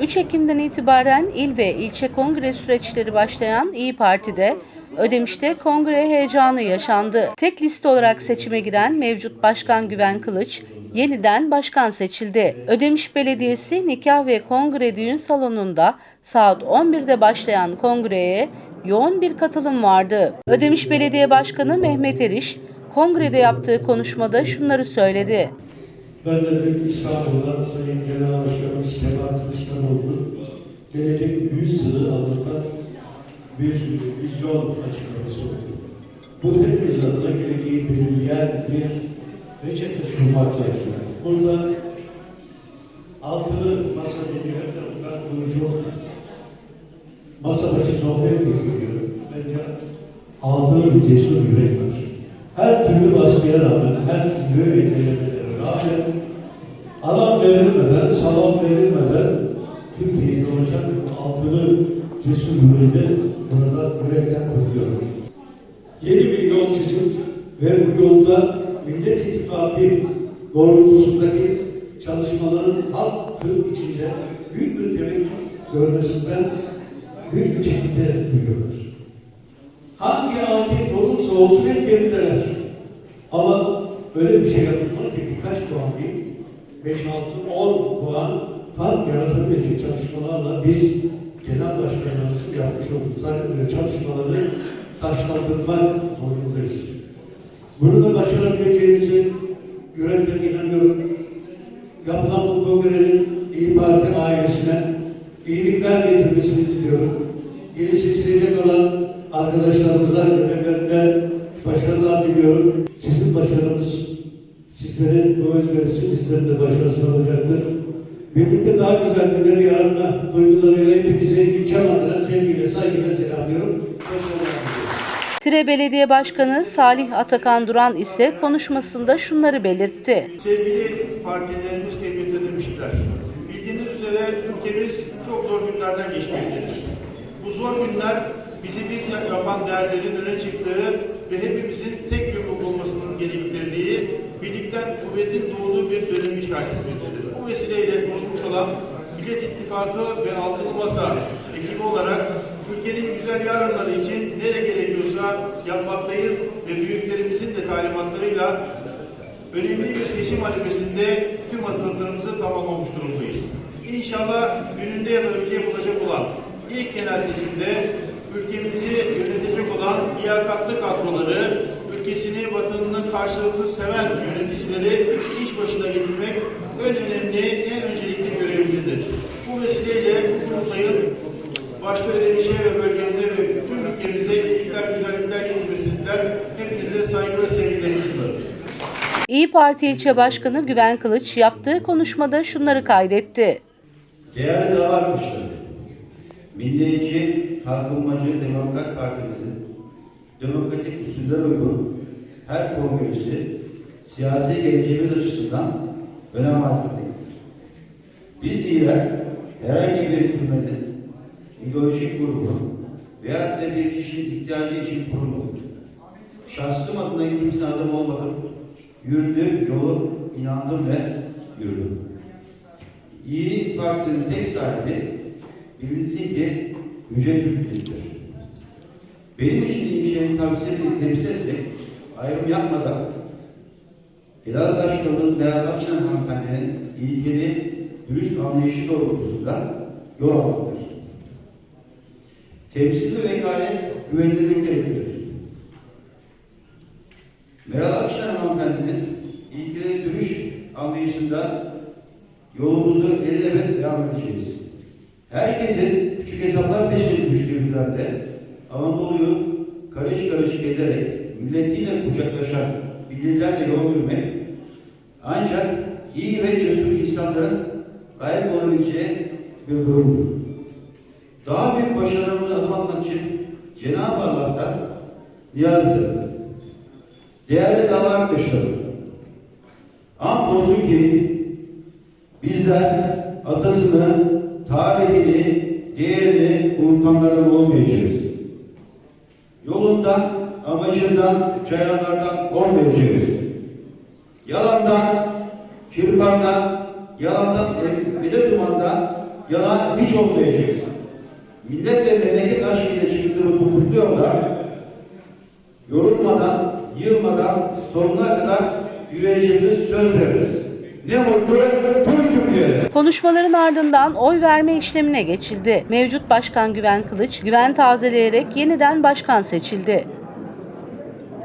3 Ekim'den itibaren il ve ilçe kongre süreçleri başlayan İyi Parti'de Ödemiş'te kongre heyecanı yaşandı. Tek liste olarak seçime giren mevcut Başkan Güven Kılıç yeniden başkan seçildi. Ödemiş Belediyesi nikah ve kongre düğün salonunda saat 11'de başlayan kongreye yoğun bir katılım vardı. Ödemiş Belediye Başkanı Mehmet Eriş kongrede yaptığı konuşmada şunları söyledi. Ben de dün İstanbul'da Sayın Genel Başkanımız Kemal Kılıçdaroğlu gelecek 100 yılı anlatan bir vizyon açıklaması oldu. Bu hepimiz adına geleceği belirleyen bir reçete sunmaktaydı. Burada altılı masa deniyor, ben kurucu oldum. Masa başı sohbet görüyor. Bence altılı bir cesur yürek var. Her türlü baskıya rağmen, her türlü engellemelere rağmen alan verilmeden, salon verilmeden Türkiye'yi dolaşan altılı cesur yüreği de burada yürekten kutluyorum. Yeni bir yol çizip ve bu yolda Millet İttifakı doğrultusundaki çalışmaların halk tır içinde büyük bir teveccüh görmesinden büyük bir şekilde duyuyoruz. Hangi afet olursa olsun hep gerideler. Ama öyle bir şey yapılmalı ki birkaç puan değil, 5, 6, 10 puan fark yaratabilecek çalışmalarla biz genel başkanımızın yapmış olduğu çalışmaları taşlandırmak zorundayız. Bunu da başarabileceğimizi yürekten inanıyorum. Yapılan bu kongrenin İyi Parti ailesine iyilikler getirmesini diliyorum. Yeni seçilecek olan arkadaşlarımıza görevlerinde başarılar diliyorum. Sizin başarınız, sizlerin bu özverisi sizlerin de başarısı olacaktır. Birlikte daha güzel günleri yaratma duygularıyla hepinizi ilçem adına sevgiyle, saygıyla selamlıyorum. Başarılar diliyorum. Tire Belediye Başkanı Salih Atakan Duran ise konuşmasında şunları belirtti. Sevgili partilerimiz kıymetli demişler. Bildiğiniz üzere ülkemiz çok zor günlerden geçmektedir. Bu zor günler bizi biz yapan değerlerin öne çıktığı ve hepimizin tek yumruk olmasının gerektirdiği, birlikten kuvvetin doğduğu bir dönemi işaret etmektedir. Bu vesileyle konuşmuş olan Millet İttifakı ve Altılı Masa ekibi olarak ülkenin güzel yarınları için nere gerekiyorsa yapmaktayız ve büyüklerimizin de talimatlarıyla önemli bir seçim arifesinde tüm hazırlıklarımızı tamamlamış durumdayız. İnşallah gününde ya da önce yapılacak olan ilk genel seçimde ülkemizi yönetecek olan liyakatlı kadroları, ülkesini, vatanını karşılıksız seven yöneticileri iş başına getirmek en önemli, en öncelikli görevimizdir. Bu vesileyle bu kurultayın başta Ödemiş'e ve bölgemize ve tüm ülkemize iyilikler, güzellikler getirmesinden hepinize saygı ve sevgilerimi sunarım. İyi Parti ilçe başkanı Güven Kılıç yaptığı konuşmada şunları kaydetti. Değerli dava arkadaşları, Milliyetçi, Kalkınmacı Demokrat Partimizin demokratik usullere uygun her kongresi siyasi geleceğimiz açısından önem arz etmektedir. Biz ile herhangi bir hükümetin ideolojik grubun veyahut da bir kişinin ihtiyacı için kurulmadık. Şahsım adına kimse adım olmadım. Yürüdüğüm yolu inandım ve yürüdüm. İyi Parti'nin tek sahibi bilinsin ki Yüce Türk Millidir. Benim için ilçenin temsil, temsil etmek, ayrım yapmadan Genel Başkanımız Meral Akşener hanımefendinin ilgili dürüst anlayışı doğrultusunda yol almaktır. Temsil ve vekalet güvenilirlik gerektirir. Meral Akşener hanımefendinin ilgili dürüst anlayışında yolumuzu elbet devam edeceğiz. Herkesin küçük hesaplar peşine düştüğü günlerde Anadolu'yu karış karış gezerek milletiyle kucaklaşan bilirlerle yol yürümek ancak iyi ve cesur insanların layık olabileceği bir durumdur. Daha büyük başarılarımıza adım atmak için Cenab-ı Allah'tan niyaz ederim. Değerli dava arkadaşlarım, andolsun ki bizler atasını, tarihini, değerini unutanların olmayacağız. Yolundan, amacından, cayanlardan olmayacağız. Yalandan, çırpandan, yalandan, bir de dumandan, yana hiç olmayacağız. Millet ve memleket aşkıyla çıktığımız bu kutlu yolda yorulmadan, yılmadan sonuna kadar yürüyeceğimiz söz veririz. Ne mutlu. Konuşmaların ardından oy verme işlemine geçildi. Mevcut Başkan Güven Kılıç güven tazeleyerek yeniden başkan seçildi.